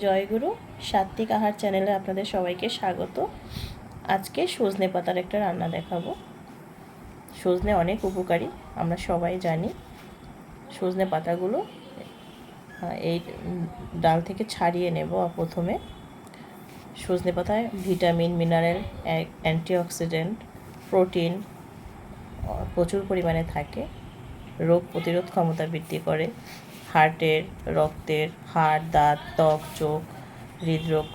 জয়গুরু সাত্বিক আহার চ্যানেলে আপনাদের সবাইকে স্বাগত। আজকে সজনে পাতার একটা রান্না দেখাবো। সজনে অনেক উপকারী, আমরা সবাই জানি। সজনে পাতাগুলো এই ডাল থেকে ছাড়িয়ে নেব প্রথমে। সজনে পাতায় ভিটামিন, মিনারেল, অ্যান্টিঅক্সিডেন্ট, প্রোটিন, প্রচুর পরিমাণে থাকে। রোগ প্রতিরোধ ক্ষমতা বৃদ্ধি করে। হার্টের, রক্তের, হাড়, দাঁত, ত্বক, চোখ, হৃদরোগ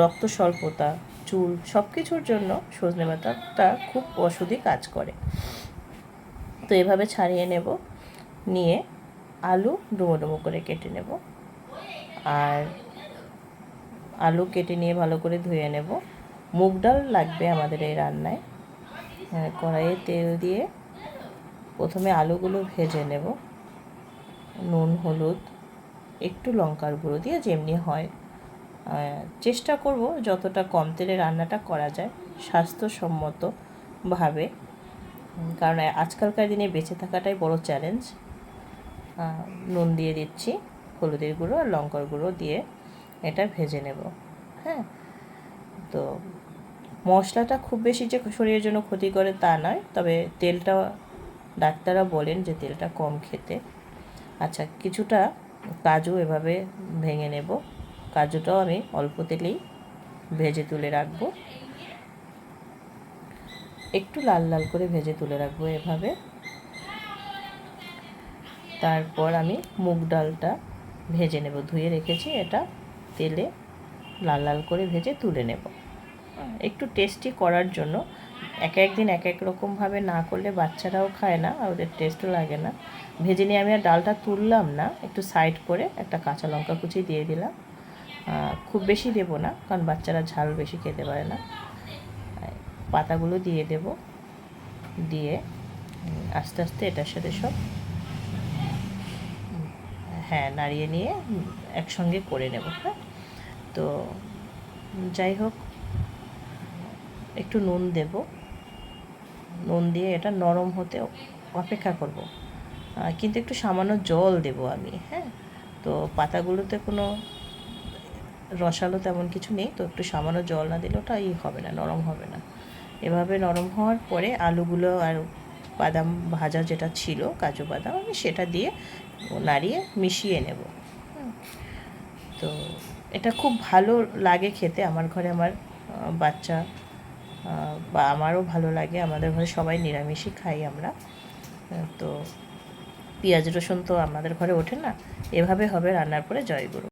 রক্ত স্বল্পতা চুল সব কিছুর জন্য সজনে পাতাটা খুব ওষুধি কাজ করে। তো এভাবে ছাড়িয়ে নেব, নিয়ে আলু ডুমো ডুমো করে কেটে নেব। আর আলু কেটে নিয়ে ভালো করে ধুয়ে নেব। মুগ ডাল লাগবে আমাদের এই রান্নায়। কড়াইয়ে তেল দিয়ে প্রথমে আলুগুলো ভেজে নেব, নুন, হলুদ, একটু লঙ্কার গুঁড়ো দিয়ে যেমনি হয়। চেষ্টা করব যতটা কম তেলে রান্নাটা করা যায় স্বাস্থ্যসম্মতভাবে। কারণ আজকালকার দিনে বেঁচে থাকাটাই বড় চ্যালেঞ্জ নুন দিয়ে দিচ্ছি, হলুদের গুঁড়ো আর লঙ্কার গুঁড়ো দিয়ে এটা ভেজে নেব। হ্যাঁ তো মশলাটা খুব বেশি যে শরীরের জন্য ক্ষতি করে তা নয়, তবে তেলটা ডাক্তাররা বলেন যে তেলটা কম খেতে। আচ্ছা কিছুটা কাজু এভাবে ভেঙে নেব। কাজুটাও আমি অল্প তেলেই ভেজে তুলে রাখব। একটু লাল লাল করে ভেজে তুলে রাখব এভাবে। তারপর আমি মুগ ডালটা ভেজে নেব। ধুয়ে রেখেছি, এটা তেলে লাল লাল করে ভেজে তুলে নেব। একটু টেস্টি করার জন্য। এক এক দিন এক এক রকমভাবে না করলে বাচ্চারাও খায় না আর ওদের টেস্টও লাগে না। ভেজে নিয়ে আমি আর ডালটা তুললাম না, একটু সাইড করে একটা কাঁচা লঙ্কা কুচি দিয়ে দিলাম। খুব বেশি দেবো না, কারণ বাচ্চারা ঝাল বেশি খেতে পারে না। পাতাগুলো দিয়ে দেব, দিয়ে আস্তে আস্তে এটার সাথে সব হ্যাঁ নাড়িয়ে নিয়ে একসঙ্গে করে নেব হ্যাঁ? তো যাই হোক একটু নুন দেব। নুন দিয়ে এটা নরম হতে অপেক্ষা করব। কিন্তু একটু সামান্য জল দেব আমি হ্যাঁ? তো পাতাগুলোতে কোনো রসালো তেমন কিছু নেই, তো একটু সামান্য জল না দিলে ওটা ই হবে না, নরম হবে না। এভাবে নরম হওয়ার পরে আলুগুলো আর বাদাম ভাজা যেটা ছিল, কাজু বাদাম, আমি সেটা দিয়ে নাড়িয়ে মিশিয়ে নেব। তো এটা খুব ভালো লাগে খেতে। আমার ঘরে আমার বাচ্চা বা আমারও ভালো লাগে। আমাদের ঘরে সবাই নিরামিষই খাই আমরা। তো পেঁয়াজ রসুন তো আমাদের ঘরে ওঠে না। এভাবে হবে রান্নার পরে জয়গুরু।